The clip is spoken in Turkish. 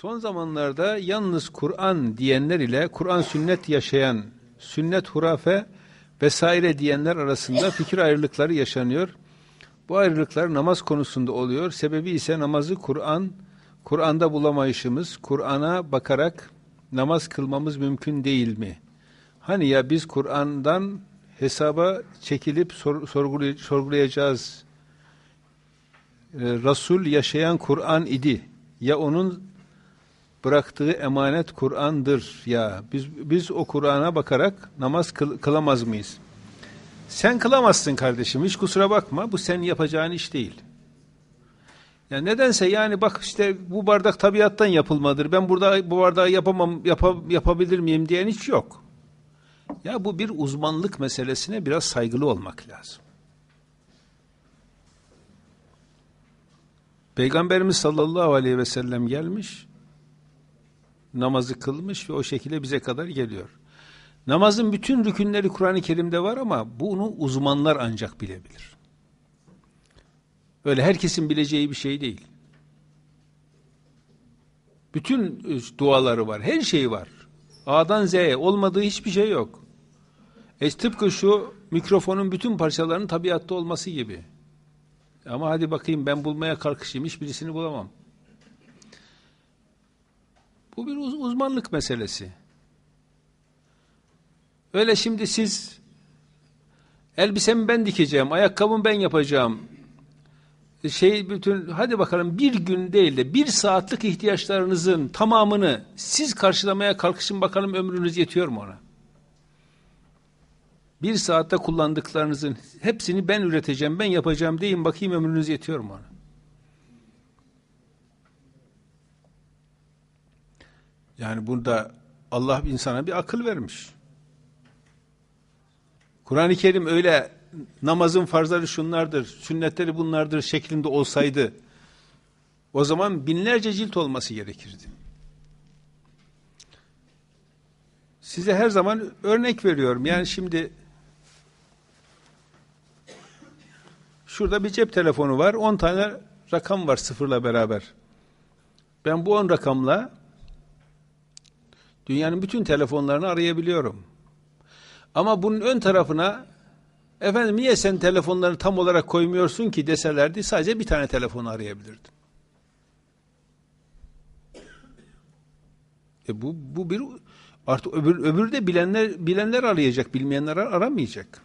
Son zamanlarda yalnız Kur'an diyenler ile Kur'an sünnet yaşayan, sünnet hurafe vesaire diyenler arasında fikir ayrılıkları yaşanıyor. Bu ayrılıklar namaz konusunda oluyor. Sebebi ise namazı Kur'an, Kur'an'da bulamayışımız, Kur'an'a bakarak namaz kılmamız mümkün değil mi? Hani ya biz Kur'an'dan hesaba çekilip sor, sorgulay sorgulayacağız. Ee, Resul yaşayan Kur'an idi. Ya onun bıraktığı emanet Kur'an'dır ya. Biz biz o Kur'an'a bakarak namaz kıl, kılamaz mıyız? Sen kılamazsın kardeşim. Hiç kusura bakma. Bu senin yapacağın iş değil. Ya nedense yani bak işte bu bardak tabiattan yapılmadır. Ben burada bu bardağı yapamam, yapa, yapabilir miyim diyen hiç yok. Ya bu bir uzmanlık meselesine biraz saygılı olmak lazım. Peygamberimiz sallallahu aleyhi ve sellem gelmiş, namazı kılmış ve o şekilde bize kadar geliyor. Namazın bütün rükünleri Kur'an-ı Kerim'de var ama bunu uzmanlar ancak bilebilir. Öyle herkesin bileceği bir şey değil. Bütün duaları var, her şeyi var. A'dan Z'ye olmadığı hiçbir şey yok. E tıpkı şu mikrofonun bütün parçalarının tabiatta olması gibi. Ama hadi bakayım ben bulmaya kalkışayım hiçbirisini bulamam. Bu bir uz uzmanlık meselesi. Öyle şimdi siz elbisemi ben dikeceğim, ayakkabımı ben yapacağım. Şey bütün hadi bakalım bir gün değil de bir saatlik ihtiyaçlarınızın tamamını siz karşılamaya kalkışın bakalım ömrünüz yetiyor mu ona? Bir saatte kullandıklarınızın hepsini ben üreteceğim, ben yapacağım deyin bakayım ömrünüz yetiyor mu ona? Yani burada Allah insana bir akıl vermiş. Kur'an-ı Kerim öyle namazın farzları şunlardır, sünnetleri bunlardır şeklinde olsaydı o zaman binlerce cilt olması gerekirdi. Size her zaman örnek veriyorum. Yani şimdi şurada bir cep telefonu var. 10 tane rakam var sıfırla beraber. Ben bu 10 rakamla dünyanın bütün telefonlarını arayabiliyorum. Ama bunun ön tarafına efendim niye sen telefonlarını tam olarak koymuyorsun ki deselerdi sadece bir tane telefonu arayabilirdim. E bu, bu bir artık öbür, öbürü de bilenler, bilenler arayacak, bilmeyenler aramayacak.